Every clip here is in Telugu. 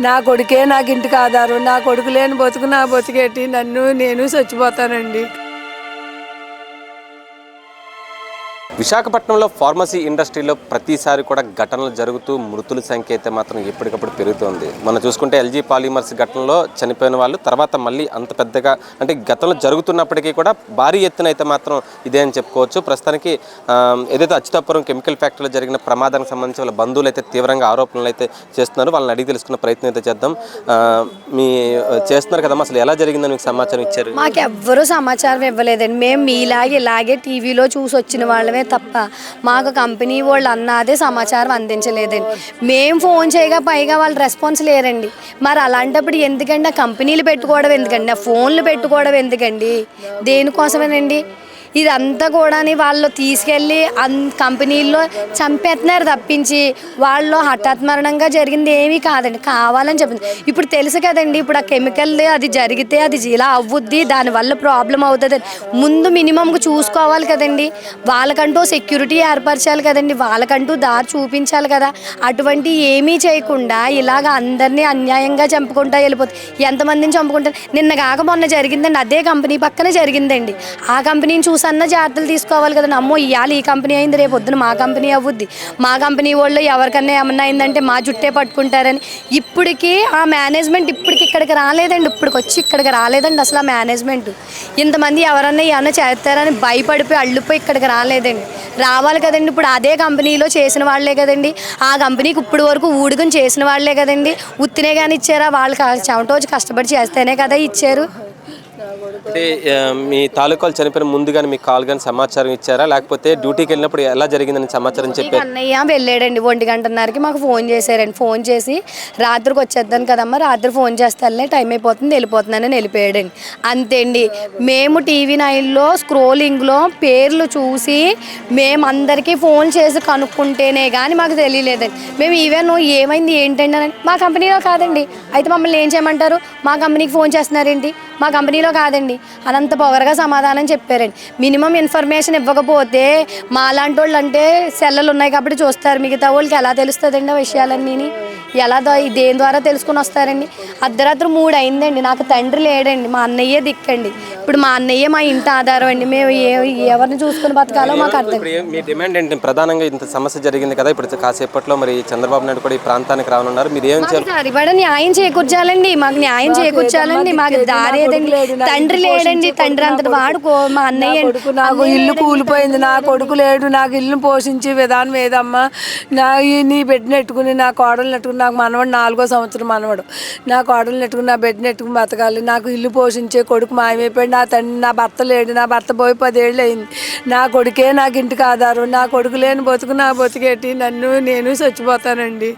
నా కొడుకే నాకు ఇంటికి ఆధారం నా కొడుకు లేని బతుకు నా బతికేటి నన్ను నేను చచ్చిపోతానండి. విశాఖపట్నంలో ఫార్మసీ ఇండస్ట్రీలో ప్రతిసారి కూడా ఘటనలు జరుగుతూ మృతుల సంఖ్య అయితే మాత్రం ఎప్పటికప్పుడు పెరుగుతుంది. మనం చూసుకుంటే ఎల్జీ పాలిమర్స్ ఘటనలో చనిపోయిన వాళ్ళు తర్వాత మళ్ళీ అంత పెద్దగా అంటే గతంలో జరుగుతున్నప్పటికీ కూడా భారీ ఎత్తున అయితే మాత్రం ఇదే అని చెప్పుకోవచ్చు. ప్రస్తుతానికి ఏదైతే అచ్యుతాపురం కెమికల్ ఫ్యాక్టరీలో జరిగిన ప్రమాదానికి సంబంధించి వాళ్ళ బంధువులు అయితే తీవ్రంగా ఆరోపణలు అయితే చేస్తున్నారు. వాళ్ళని అడిగి తెలుసుకున్న ప్రయత్నం అయితే చేద్దాం. మీ చేస్తున్నారు కదమ్మా అసలు ఎలా జరిగిందని మీకు సమాచారం ఇచ్చారు? మాకెవ్వరూ సమాచారం ఇవ్వలేదండి. మేము మీలాగే ఇలాగే టీవీలో చూసి వచ్చిన వాళ్ళమే తప్ప మాకు కంపెనీ వాళ్ళు అన్నదే సమాచారం అందించలేదండి. మేము ఫోన్ చేయగా పైగా వాళ్ళు రెస్పాన్స్ లేరండి. మరి అలాంటప్పుడు ఎందుకండి ఆ కంపెనీలు పెట్టుకోవడం ఎందుకండి? ఆ ఫోన్లు పెట్టుకోవడం ఎందుకండి? దేనికోసమేనండి? ఇదంతా కూడా వాళ్ళు తీసుకెళ్ళి అన్ కంపెనీల్లో చంపేస్తున్నారు తప్పించి. వాళ్ళు హఠాత్మరణంగా జరిగింది ఏమీ కాదండి. కావాలని చెప్పింది. ఇప్పుడు తెలుసు కదండి ఇప్పుడు ఆ కెమికల్ అది జరిగితే అది ఇలా అవ్వుద్ది దానివల్ల ప్రాబ్లం అవుతుంది. ముందు మినిమం చూసుకోవాలి కదండి. వాళ్ళకంటూ సెక్యూరిటీ ఏర్పరచాలి కదండి. వాళ్ళకంటూ దారి చూపించాలి కదా. అటువంటి ఏమీ చేయకుండా ఇలాగ అందరినీ అన్యాయంగా చంపుకుంటా వెళ్ళిపోతుంది ఎంతమందిని చంపుకుంటారు నిన్న కాక మొన్న జరిగిందండి అదే కంపెనీ పక్కన జరిగిందండి. ఆ కంపెనీని చూసి చూసన్న జాగ్రత్తలు తీసుకోవాలి కదండి. అమ్మో ఇవాళ ఈ కంపెనీ అయింది రేపు పొద్దున మా కంపెనీ అవ్వుద్ది మా కంపెనీ వాళ్ళు ఎవరికన్నా ఏమన్నా అయిందంటే మా జుట్టే పట్టుకుంటారని. ఇప్పటికీ ఆ మేనేజ్మెంట్ ఇప్పటికి ఇక్కడికి రాలేదండి. ఇప్పటికి వచ్చి ఇక్కడికి రాలేదండి అసలు ఆ మేనేజ్మెంట్. ఇంతమంది ఎవరన్నా ఏమన్నా చేస్తారని భయపడిపోయి అల్లిపోయి ఇక్కడికి రాలేదండి. రావాలి కదండి. ఇప్పుడు అదే కంపెనీలో చేసిన వాళ్ళే కదండి. ఆ కంపెనీకి ఇప్పుడు వరకు ఊడుకుని చేసిన వాళ్ళే కదండి. ఉత్తినే కానీ ఇచ్చారా? వాళ్ళు చెమట వచ్చి కష్టపడి చేస్తేనే కదా ఇచ్చారు. అంటే మీ తాలూకాలు చనిపోయిన ముందుగానే మీకు కాల్ కానీ సమాచారం ఇచ్చారా? లేకపోతే డ్యూటీకి వెళ్ళినప్పుడు ఎలా జరిగిందని సమాచారం చెప్పారు? అన్నయ్య వెళ్ళాడండి ఒంటి గంటన్నరకి మాకు ఫోన్ చేశారండి. ఫోన్ చేసి రాత్రికి వచ్చేద్దాను కదమ్మా రాత్రి ఫోన్ చేస్తానులే టైం అయిపోతుంది వెళ్ళిపోతున్నానని వెళ్ళిపోయాడండి. అంతే అండి మేము టీవీ నైన్లో స్క్రోలింగ్లో పేర్లు చూసి మేము అందరికీ ఫోన్ చేసి కనుక్కుంటేనే కానీ మాకు తెలియలేదండి. మేము ఈవెన్ ఏమైంది ఏంటండి అని మా కంపెనీలో కాదండి. అయితే మమ్మల్ని ఏం చేయమంటారు? మా కంపెనీకి ఫోన్ చేస్తున్నారేంటి? మా కంపెనీలో కాదండి. అనంత పవర్గా సమాధానం చెప్పారండి. మినిమం ఇన్ఫర్మేషన్ ఇవ్వకపోతే మాలాంటి వాళ్ళు అంటే సెల్లలు ఉన్నాయి కాబట్టి చూస్తారు. మిగతా వాళ్ళకి ఎలా తెలుస్తుందండి ఆ విషయాలన్నీ ఎలా దా- దేని ద్వారా తెలుసుకుని వస్తారండి? అర్ధరాత్రి మూడు అయిందండి నాకు తండ్రి లేడండి మా అన్నయ్యే దిక్కండి. ఇప్పుడు మా అన్నయ్యే మా ఇంటి ఆధారం అండి మేము ఏ ఎవరిని చూసుకుని బతకాలో మాకు అర్థం. మీ డిమాండ్ ఏంటి? ప్రధానంగా ఇంత సమస్య జరిగింది కదా ఇప్పుడు కాసేపట్లో మరి చంద్రబాబు నాయుడు కూడా ఈ ప్రాంతానికి రానున్నారు. మీరు ఏం సరిపడ న్యాయం చేకూర్చాలండి మాకు న్యాయం చేకూర్చాలండి మాకు దారి ఏదండి? తండ్రి లేడండి తండ్రి అంతటి వాడుకో మా అన్నయ్య కొడుకు నాకు ఇల్లు కూలిపోయింది నా కొడుకు లేడు. నాకు ఇల్లు పోషించే విధానం ఏదమ్మా? నా ఈ- నీ బిడ్డ నెట్టుకుని నా కోడలు నెట్టుకుని నాకు మనవడు నాలుగో సంవత్సరం మనవడు. నా కోడలు నెట్టుకుని నా బిడ్డ నెట్టుకుని బతకాలి. నాకు ఇల్లు పోషించే కొడుకు మాయమైపోయాడు. నా తండ్రి నా భర్త లేడు. నా భర్త పోయి పదేళ్ళు అయింది. నా కొడుకే నాకు ఇంటికి ఆధారం. నా కొడుకు లేని బతుకు నా బతికేటి? నన్ను నేను చచ్చిపోతానండి.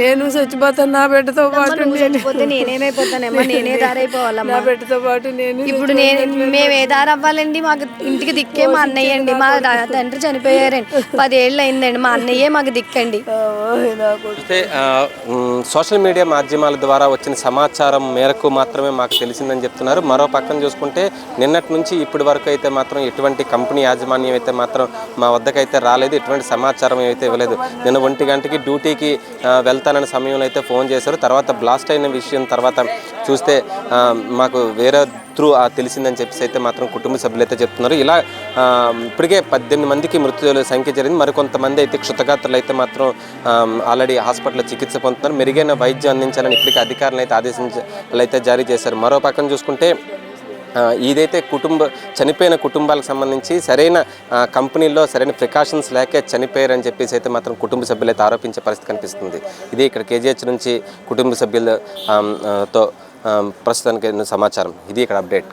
నేను చచ్చిపోతాను నా బిడ్డతో పాటు నేను. పోతే నేనేమైపోతానేమో నేనే దారి అయిపోవాలమ్మా నా బిడ్డతో పాటు నేను ఇప్పుడు నేను మేము ఏ దారి అవ్వాలండి మాకు ఇంటికి దిక్కే మా అన్నయ్య అండి మా తండ్రి చనిపోయారండి. పదేళ్ళు అయిందండి. మా అన్నయ్యే మాకు దిక్కండి. చూస్తే Mm. సోషల్ మీడియా మాధ్యమాల ద్వారా వచ్చిన సమాచారం మేరకు మాత్రమే మాకు తెలిసిందని చెప్తున్నారు. మరో పక్కన చూసుకుంటే నిన్నటి నుంచి ఇప్పటి వరకు అయితే మాత్రం ఎటువంటి కంపెనీ యాజమాన్యం అయితే మాత్రం మా వద్దకైతే రాలేదు. ఎటువంటి సమాచారం అయితే ఇవ్వలేదు. నిన్న ఒంటి గంటకి డ్యూటీకి వెళ్తానన్న సమయంలో అయితే ఫోన్ చేశారు. తర్వాత బ్లాస్ట్ అయిన విషయం తర్వాత చూస్తే మాకు వేరే త్రూ తెలిసిందని చెప్పేసి అయితే మాత్రం కుటుంబ సభ్యులు అయితే చెప్తున్నారు. ఇలా ఇప్పటికే పద్దెనిమిది మందికి మృత్యుల సంఖ్య జరిగింది. మరికొంతమంది అయితే క్షుతగాత్రులు అయితే మాత్రం ఆల్రెడీ హాస్పిటల్లో చికిత్స పొందుతున్నారు. మెరుగైన వైద్యం అందించాలని ఇప్పటికే అధికారులు అయితే ఆదేశించాలు అయితే జారీ చేశారు. మరో పక్కన చూసుకుంటే ఇదైతే కుటుంబ చనిపోయిన కుటుంబాలకు సంబంధించి సరైన కంపెనీల్లో సరైన ప్రికాషన్స్ లేకే చనిపోయారని చెప్పేసి అయితే మాత్రం కుటుంబ సభ్యులు అయితే ఆరోపించే పరిస్థితి కనిపిస్తుంది. ఇది ఇక్కడ కేజీహెచ్ నుంచి కుటుంబ సభ్యులతో ప్రస్తుతానికి సమాచారం. ఇది ఇక్కడ అప్డేట్.